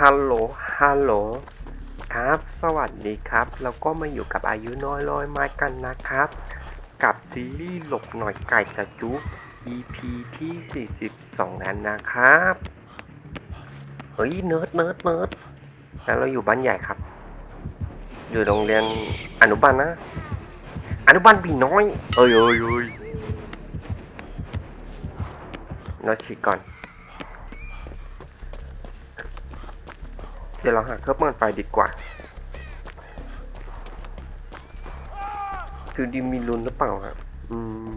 ฮัลโหล ฮัลโหล ครับ สวัสดีครับ แล้วก็มาอยู่กับอายุน้อยร้อยไม้กันนะครับ กับซีรีส์หลบหน่อยไก่กระจุก EP ที่ 42 นั้นนะครับ เฮ้ย เนิร์ดเนิร์ดเนิร์ดแล้วเราอยู่บ้านใหญ่ครับ อยู่โรงเรียนอนุบาลนะอนุบาลปีน้อย เอ้ยเอ้ยเอ้ยเราฉีก่อน ดี๋ยวเราหาเครื่องเปิดไฟดีกว่าคือดีมีลุ้นหรือเปล่าครับอืม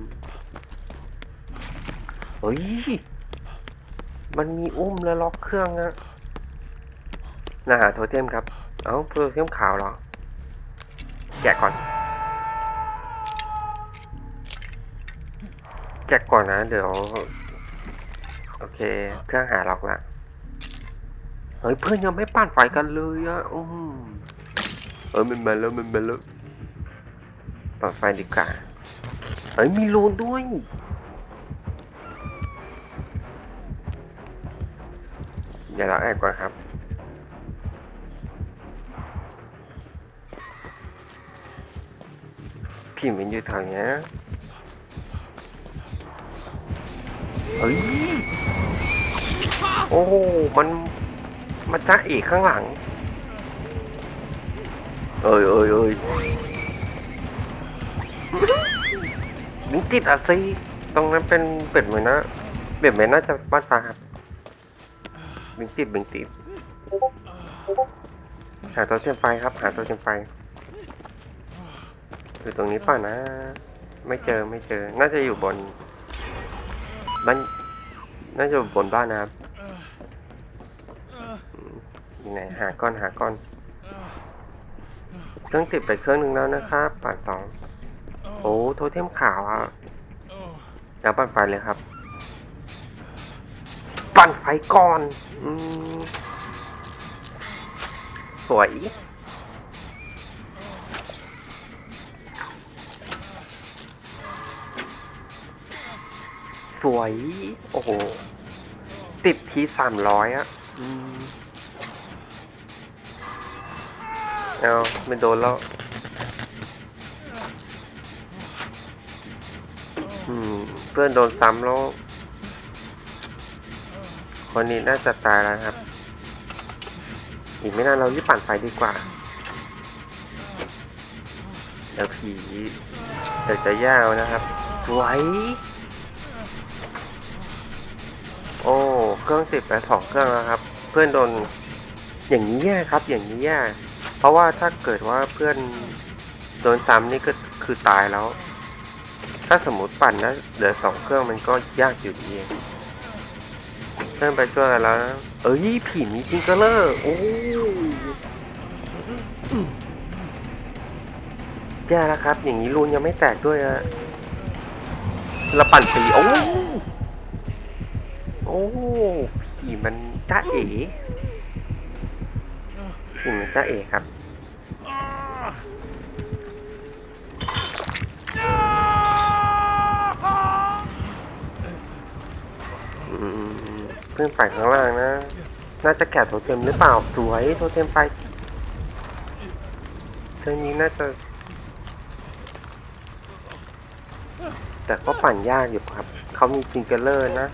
เฮ้ย มันมีอุ้มและล็อกเครื่องนะนะหาโทเทมครับ เอ้าโทเทมขาวเหรอ แกะก่อน แกะก่อนนะ เดี๋ยว โอเค เครื่องหาล็อกละ เฮ้ยเพื่อนยังไม่ปั่นไฟกันเลยอะอืมเออมันมาแล้วมันมาแล้วปั่นไฟดีกว่าเฮ้ยมีรูนด้วยเดี๋ยวเราแอบก่อนครับพี่มันอยู่แถวเนี้ยเฮ้ยโอ้มัน มันจ้าเอกข้างหลัง เอ้ยเอ้ยเอ้ยมิงติดอะสิตรงนั้นเป็นเป็ดเหมือนนะเป็ดเหมือนน่าจะบ้านฟ้าครับบิงติดบิงติดหาตัวเทียมไฟครับ หาตัวเทียมไฟอยู่ตรงนี้ป่ะนะ ไม่เจอไม่เจอ น่าจะอยู่บนบ้านน่าจะอยู่บนบ้านนะครับ อยู่ไหนหาก้อนหาก้อน เครื่องติดไปเครื่องหนึ่งแล้วนะครับปัดสองโอ้โทเทมขาวอะแล้วปั่นไฟเลยครับ ปั่นไฟก่อนอืมสวยสวย โอ้โห ติดทีสามร้อยอะอื เอาไม่โดนแล้ว อืม เพื่อนโดนซ้ำแล้ว คนนี้น่าจะตายแล้วครับ อีกไม่นานเรารีบปั่นไฟดีกว่า เดี๋ยวผีเดี๋ยวจะยาวนะครับ สวย โอ้ เครื่องติดไปสองเครื่องแล้วครับ เพื่อนโดนอย่างนี้แย่ครับ อย่างนี้แย่ เพราะว่าถ้าเกิดว่าเพื่อนโดนซ้ำนี่ก็คือตายแล้ว ถ้าสมมติปั่นนะเหลือสองเครื่องมันก็ยากอยู่ดีเพื่อนไปช่วยกันแล้ว เอ้ยผีมีจิงเกอร์เลอร์โอ้แย่แล้วครับ อย่างนี้รูนยังไม่แตกด้วยอะเราปั่นสีโอ้โอ้ผีมันจ้าเอ๋ ผีมันจ้าเอ๋ครับเพื่อนไปข้างล่างนะ น่าจะแกะโทเทมหรือเปล่า สวยโทเทมไฟเครื่องนี้น่าจะ แต่ก็ปั่นยากอยู่ครับ เขามีจิงเกอร์เลอร์นะ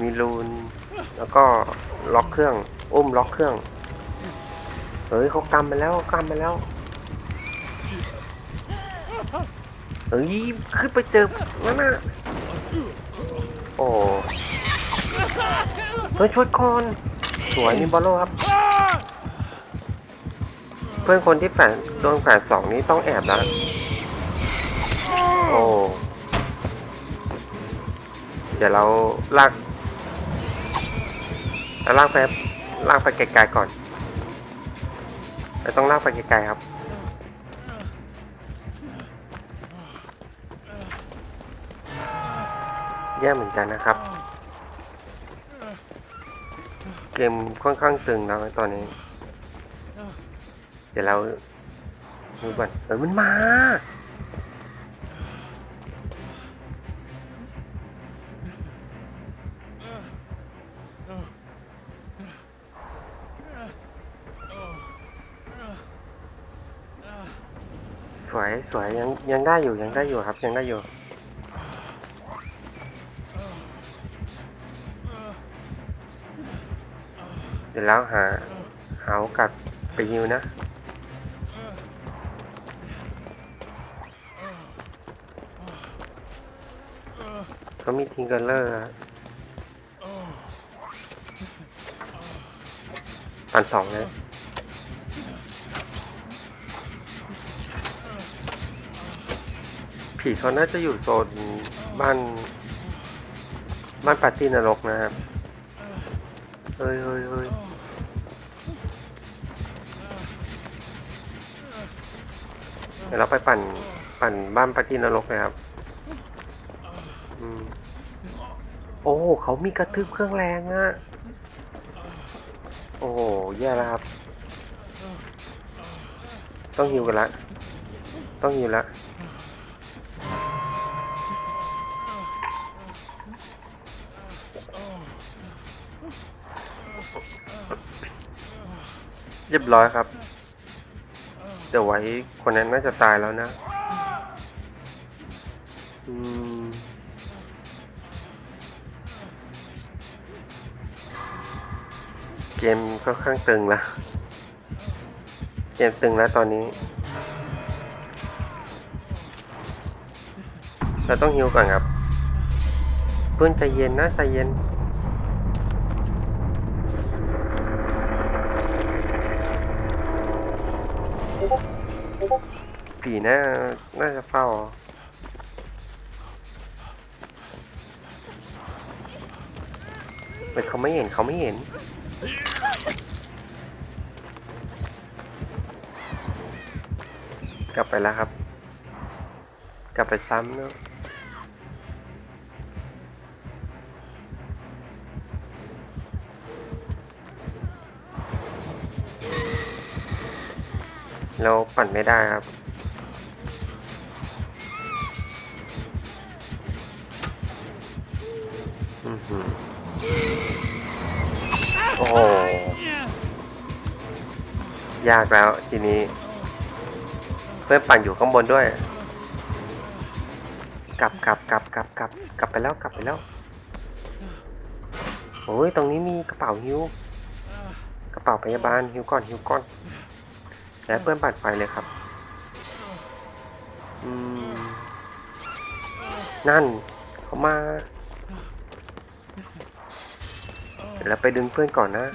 มีรูน แล้วก็ล็อกเครื่อง อุ้มล็อกเครื่อง เฮ้ยเขากำมาแล้วกำมาแล้ว เฮ้ยขึ้นไปเจอนั่นน่ะโอ้เพื่อนช่วยก่อนสวยมีบอลโลครับ เพื่อนคนที่แฝงโดนแฝงสองนี้ต้องแอบแล้ว โอ้ เดี๋ยวเราลาก เราลากไปลากไปไกลๆก่อนเราต้องลากไปไกลๆครับ แย่เหมือนกันนะครับ เกมค่อนข้างตึงแล้วตอนนี้ เดี๋ยวเราดูก่อนเออมันมา สวยยังยังได้อยู่ยังได้อยู่ครับ ยังได้อยู่ เดี๋ยวแล้วหาหาโอกาสไปฮิวนะเขามีทิงเกอร์เลอร์อะปันสองเลย ผีเขาน่าจะอยู่โซนบ้านบ้านปาร์ตี้นรกนะครับ เฮ้ยเฮ้ยเฮ้ยเดี๋ยวเราไปปั่นปั่นบ้านปาร์ตี้นรกเลยครับอืมโอ้เขามีกระทืบเครื่องแรงอะโอ้โหแย่แล้วครับ ต้องฮิวกันละ ต้องฮิวละ รียบร้อยครับเดี๋ยวไว้คนนั้นน่าจะตายแล้วนะ อืมเกมก็ค่อนข้างตึงแล้วเกมตึงแล้วตอนนี้เราต้องฮิวก่อนครับเพื่อนใจเย็นนะใจเย็นีน่าน่าจะเฝ้าแต่เขาไม่เห็นเขาไม่เห็น กลับไปแล้วครับ กลับไปซ้ำเนาะเราปั่นไม่ได้ครับ ยากแล้วทีนี้ เพื่อนปั่นอยู่ข้างบนด้วย กลับกลับกลับกลับกลับกลับไปแล้วกลับไปแล้วโอ้ยตรงนี้มีกระเป๋าฮิวกระเป๋าพยาบาลฮิวก่อนฮิวก่อนแล้วเพื่อนปั่นไฟเลยครับอืมนั่นเขามาเดี๋ยวไปดึงเพื่อนก่อนนะ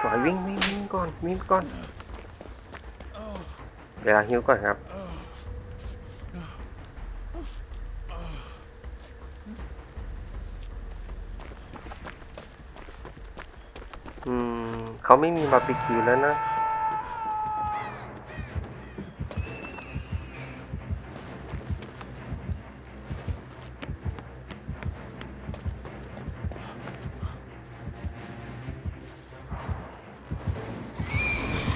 สอยวิ่งวิ่งวิ่งก่อนวิ่งก่อนเวลาหิวก่อนครับอืมเขาไม่มีบาร์บีคิวแล้วนะ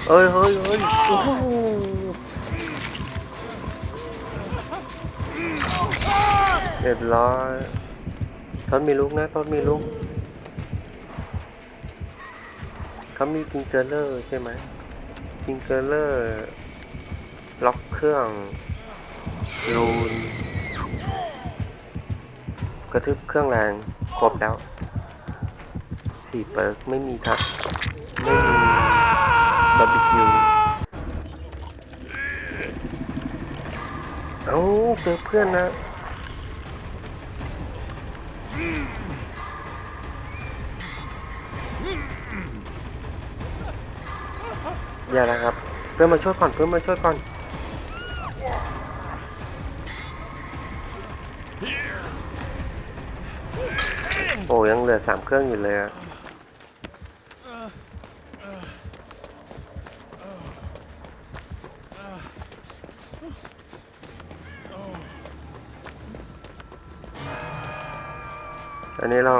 เอ้ยเฮ้ยเฮ้ยโอ้โหเรียบร้อยทอนมีลูกนะทอนมีลูกเขามีกิงเกอร์เลอร์ใช่ไหมกิงเกอร์เลอร์ล็อกเครื่องรูนกระทึบเครื่องแรงครบแล้วสี่เปิร์กไม่มีทักไม่มี บาร์บีคิวเอ้าเจอเพื่อนนะอย่านะครับ เพื่อนมาช่วยก่อนเพื่อนมาช่วยก่อนโอ้ยังเหลือสามเครื่องอยู่เลยอะ อนนี้เรา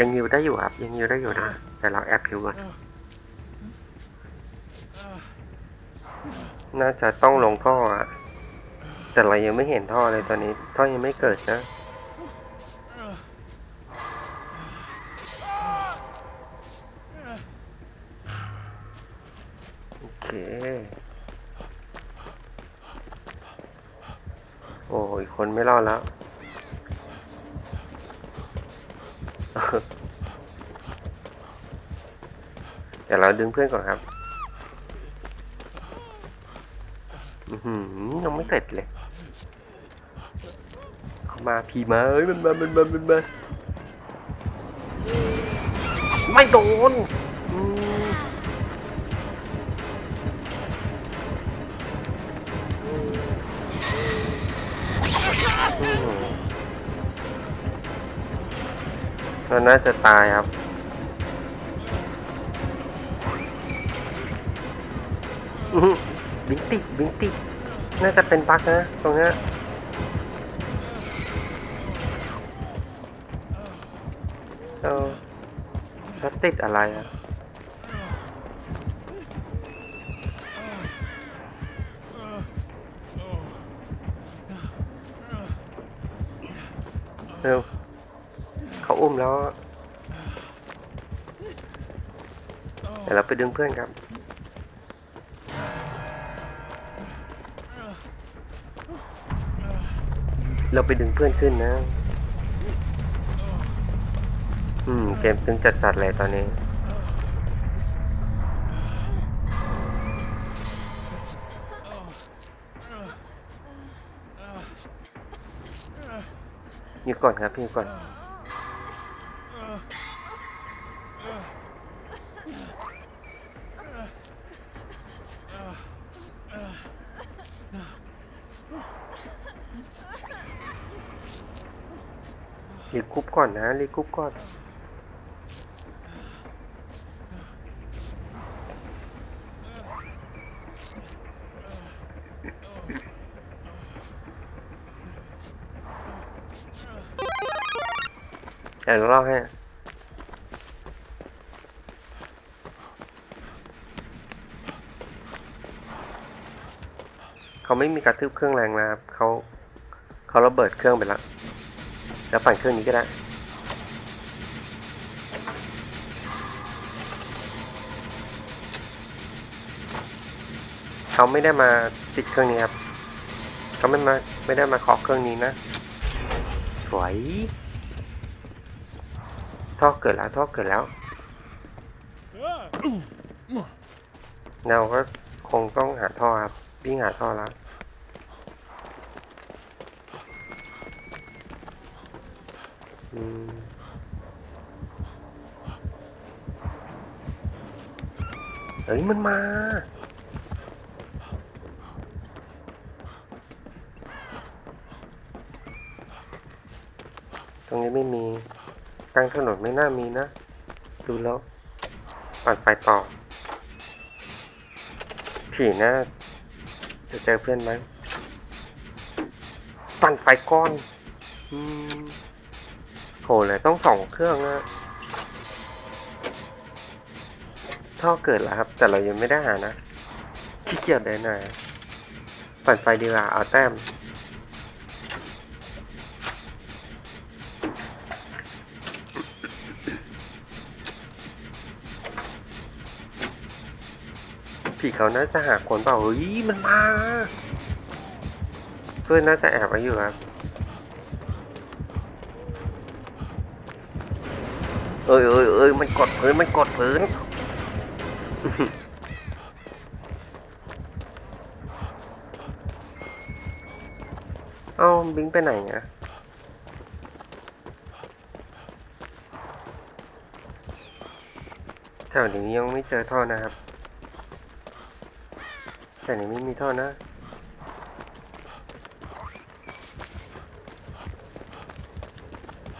ยังอยู่ได้อยู่ครับยังอยู่ได้อยู่นะ แต่เราแอบคิวก่อนน่าจะต้องลงท่ออะแต่เรายังไม่เห็นท่อเลยตอนนี้ ท่อยังไม่เกิดนะโอเค โอ้ยคนไม่รอดแล้ว เดี๋ยวเราดึงเพื่อนก่อนครับอืยังไม่เสร็จเลยเขามาพีมาเอ้ยมันมามันมามันมาไม่โดน เราน่าจะตายครับ บิงติดบิงติดน่าจะเป็นบั๊กนะ ตรงนี้เออแล้วติดอะไรอะเร็วเขา อุ้มแล้วเดี๋ยวเราไปดึงเพื่อนครับเราไปดึงเพื่อนขึ้นนะ อืม เกมตึงจัดๆเลยตอนนี้อยู่ก่อนครับอยู่ก่อน รีคุบก่อนนะรีคุบก่อนเดี๋ยวเราเล่าให้เขาไม่มีกระทืบเครื่องแรงนะครับเขา เขาระเบิดเครื่องไปแล้วแล้วปั่นเครื่องนี้ก็ได้เขาไม่ได้มาติดเครื่องนี้ครับเขาไม่มาไม่ได้มาเคาะเครื่องนี้นะสวยท่อเกิดแล้วท่อเกิดแล้วเราก็คงต้องหาท่อครับวิ่งหาท่อแล้ว อืม เฮ้ยมันมาตรงนี้ไม่มีกลางถนนไม่น่ามีนะ ดูแล้วปั่นไฟต่อ ผีน่าจะเจอเพื่อนไหมปั่นไฟก้อน อืม โหเลยต้องสองเครื่องนะท่อเกิดแล้วครับ แต่เรายังไม่ได้หานะขี้เกียจเลยหน่อยปั่นไฟดีกว่าเอาแต้มผีเขาน่าจะหาคนเปล่าเฮ้ยมันมาเพื่อนน่าจะแอบไว้อยู่ครับ อ้ยเอ้ยเอ้ยมันกดพื้นมันกดพื้นเอ้าบิงไปไหนอะแถวนี้ยังไม่เจอท่อนะครับแต่นี้ไม่มีท่อนะ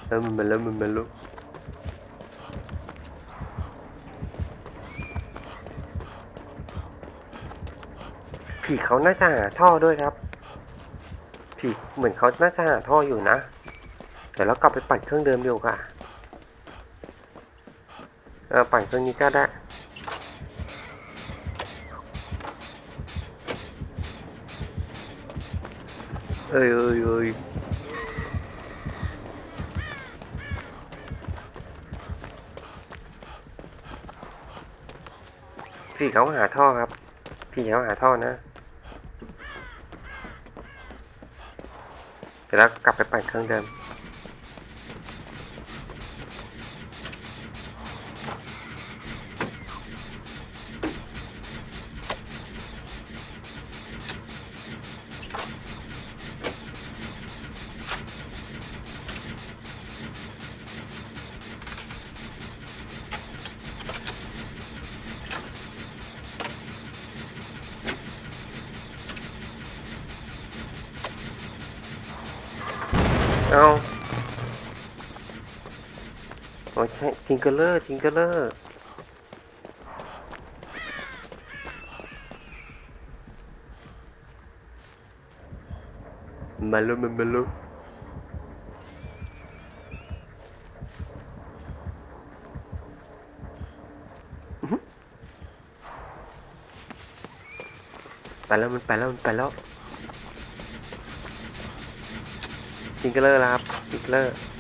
แล้วมันมาแล้วมันมาแล้ว ผีเขาน่าจะหาท่อด้วยครับ ผีเหมือนเขาน่าจะหาท่ออยู่นะ เดี๋ยวเรากลับไปปั่นเครื่องเดิมดีกว่าเออปั่นเครื่องนี้ก็ได้เอ้ยเอ้ยเอ้ยผีเขาหาท่อครับ พี่เขาหาท่อนะ เดี๋ยวเรากลับไปปั่นเครื่องเดิม เกอร์เลอร์ทิงเกอร์เลอร์มาลุมันมาลุไปแล้วมันไปแล้วมันไปแล้วจิงเกอร์เลอร์ล้วครับจิงเกอร์เลอร์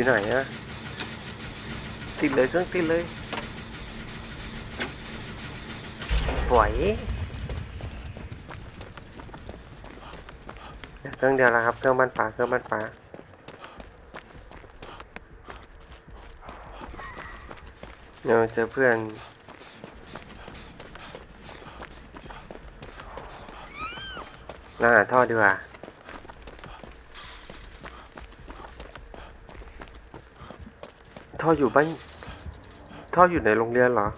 อยู่ไหนอะติดเลยเครื่องติดเลยสวยเครื่องเดียวแล้วครับ เครื่องบ้านฟ้าเครื่องบ้านฟ้าเดี๋ยวเจอเพื่อนน่าหาท่อดีกว่า ท่ออยู่บ้านท่ออยู่ในโรงเรียนเหรอ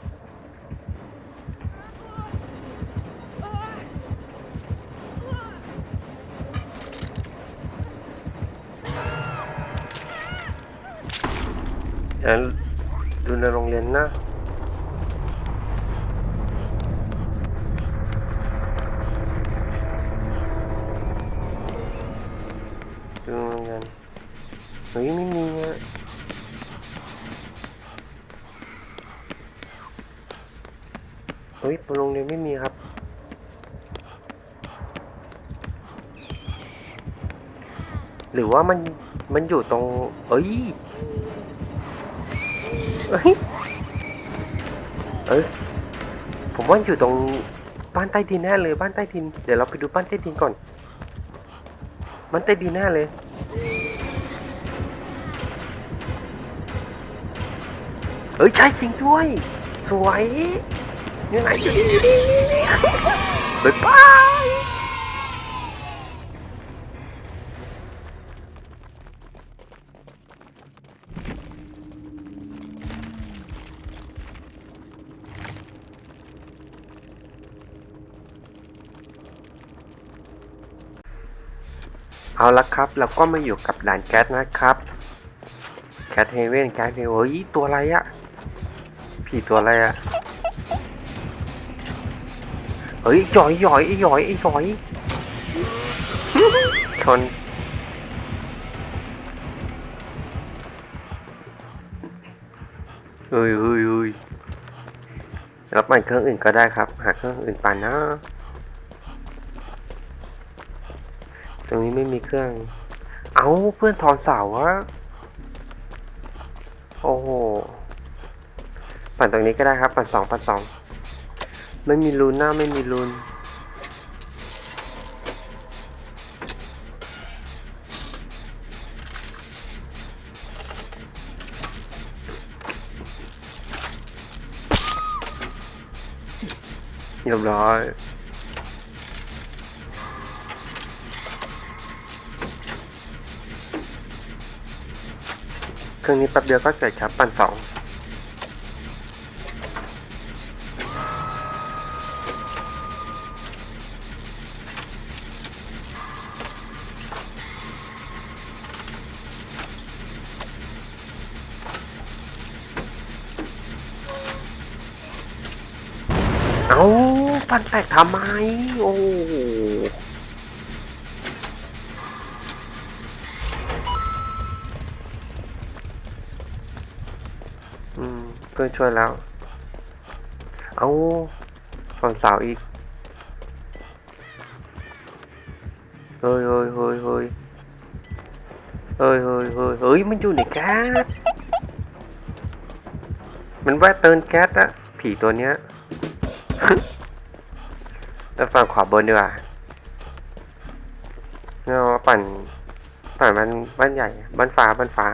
เฮ้ยโรงเรียนไม่มีครับหรือว่ามันมันอยู่ตรง เอ้ย เอ้ย เอ้ย ผมว่าอยู่ตรงบ้านใต้ดินแน่เลยบ้านใต้ดิน เดี๋ยวเราไปดูบ้านใต้ดินก่อนบ้านใต้ดินแน่เลย เอ้ยใช่จริงด้วย สวย ยังไงอยู่นี่อยู่นี่บ๊ายบายเอาละครับ เราก็มาอยู่กับด่านแก๊สนะครับแก๊สเฮเว่นแก๊สเฮเฮ้ยตัวอะไรอะผีตัวอะไรอะ เฮ้ยหยอยหยอยไอ้หยอยไอ้หยอยชนเฮ้ยเฮ้ยเฮ้ยรับปั่นเครื่องอื่นก็ได้ครับ หาเครื่องอื่นปั่นนะ ตรงนี้ไม่มีเครื่อง เอาเพื่อนถอนเสาวะโอ้โห ปั่นตรงนี้ก็ได้ครับ ปั่นสองปั่นสอง ไม่มีรูนหน้าไม่มีรูนเรียบร้อยเครื่องนี้แป๊บเดียวก็เสร็จครับ ปั่นสอง แตกทำไม โอ้โหอืมเพื่อนช่วยแล้ว เอาฝั่งสาวอีก เฮ้ยเฮ้ยเฮ้ยเฮ้ยเฮ้ยเฮ้ยเฮ้ยเฮ้ย มันอยู่ในแก๊ส มันแวะเติมแก๊สอะผีตัวเนี้ย แล้วฝั่งขวาบนดีกว่าเราปั่น ปั่นมันบ้านใหญ่ บ้านฟ้า บ้านฟ้า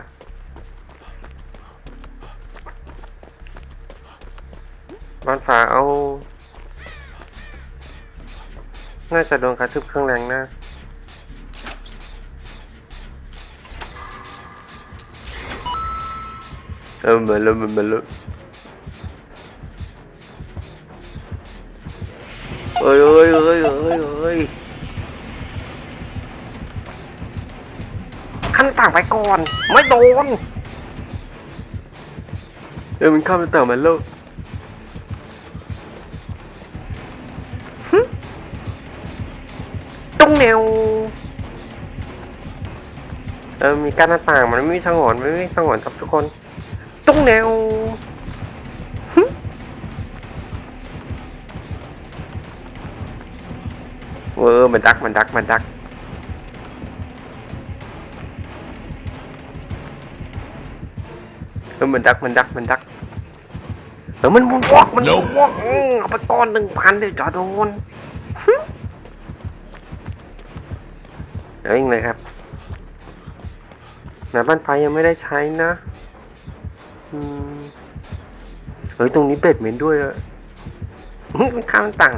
บ้านฟ้าเอา น่าจะโดนกระทืบเครื่องแรงนะเออมือนเลยเหมือนเลย เอ้ยเอ้ยเอ้ยเอ้ยเอ้ยขั้นต่างไปก่อน ไม่โดนเออมันเข้าไปต่างมันแล้วฮึตรงแนวเออมีกั้นหน้าต่างมันไม่มีทางหอนไม่มีทางหอนครับทุกคนตรงแนว เออมันดักมันดักมันดักเออมันดักมันดักมันดักเออมันมุนวอกมันมุนวอกเอาไปก้อนหนึ่งพันเดี๋ยวจะโดนเดี๋ยวยิงเลยครับแต่บ้านไฟยังไม่ได้ใช้นะเฮ้ยตรงนี้เบ็ดเหม็นด้วยอะอื้อมันข้ามต่าง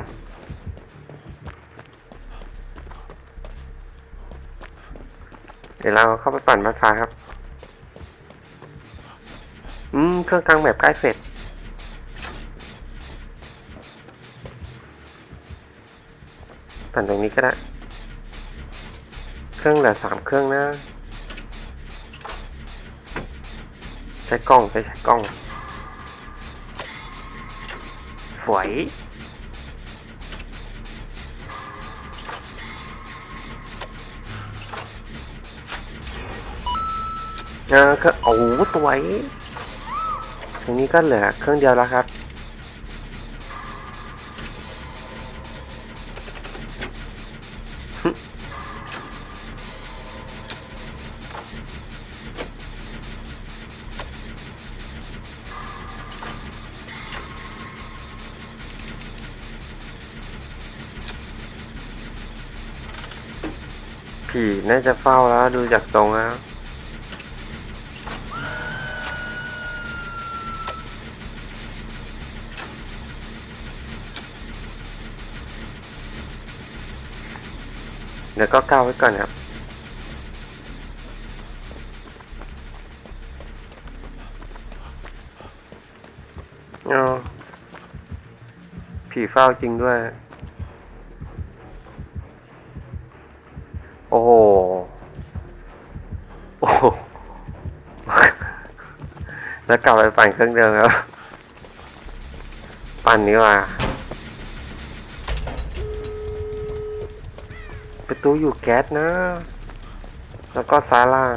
เดี๋ยวเราเข้าไปปั่นบ้านฟ้าครับ อืม เครื่องกลางแบบใกล้เสร็จ ปั่นตรงนี้ก็ได้ เครื่องเหลือสามเครื่องนะ ใช้กล้องใช้ใช้กล้อง สวย เออเครื่องโอ้สวยตรงนี้ก็เหลือเครื่องเดียวแล้วครับ ผีน่าจะเฝ้าแล้วดูจากตรงแล้ว เดี๋ยวก็ก้าวไว้ก่อนครับอ๋อผีเฝ้าจริงด้วย โอ้โห โอ้โห แล้วกลับไปปั่นเครื่องเดิมครับ ปั่นนี้ว่า ประตูอยู่แก๊สนะ แล้วก็ซ้ายล่าง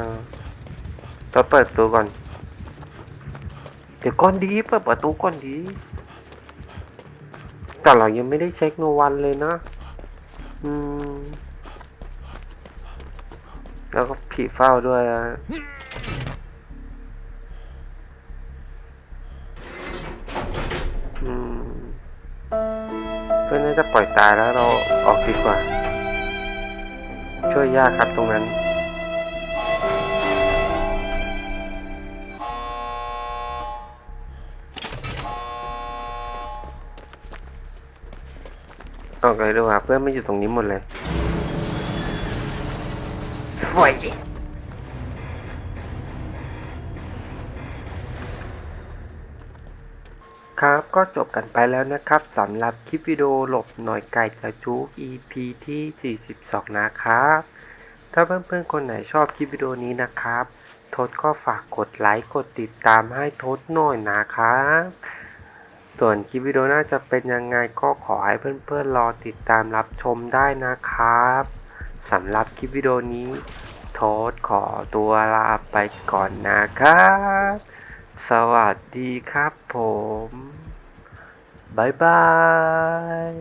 เราเปิดประตูก่อน เดี๋ยวก่อนดีเปิดประตูก่อนดี แต่เรายังไม่ได้เช็คโนวันเลยนะ อืม แล้วก็ผีเฝ้าด้วยอะอืมเพื่อนน่าจะปล่อยตายแล้วเราออกดีกว่า ช่วยยากครับตรงนั้นออกเลยดีกว่าเพื่อนไม่อยู่ตรงนี้หมดเลยสวย ก็จบกันไปแล้วนะครับสำหรับคลิปวิดีโอหลบหน่อยไก่จะจุก EP ที่ 42 นะครับ ถ้าเพื่อนๆคนไหนชอบคลิปวิดีโอนี้นะครับทศก็ฝากกดไลค์กดติดตามให้ทศหน่อยนะครับ ส่วนคลิปวิดีโอน่าจะเป็นยังไงก็ขอให้เพื่อนๆรอติดตามรับชมได้นะครับสำหรับคลิปวิดีโอนี้ทษขอตัวลาไปก่อนนะครับ สวัสดีครับผม บายบาย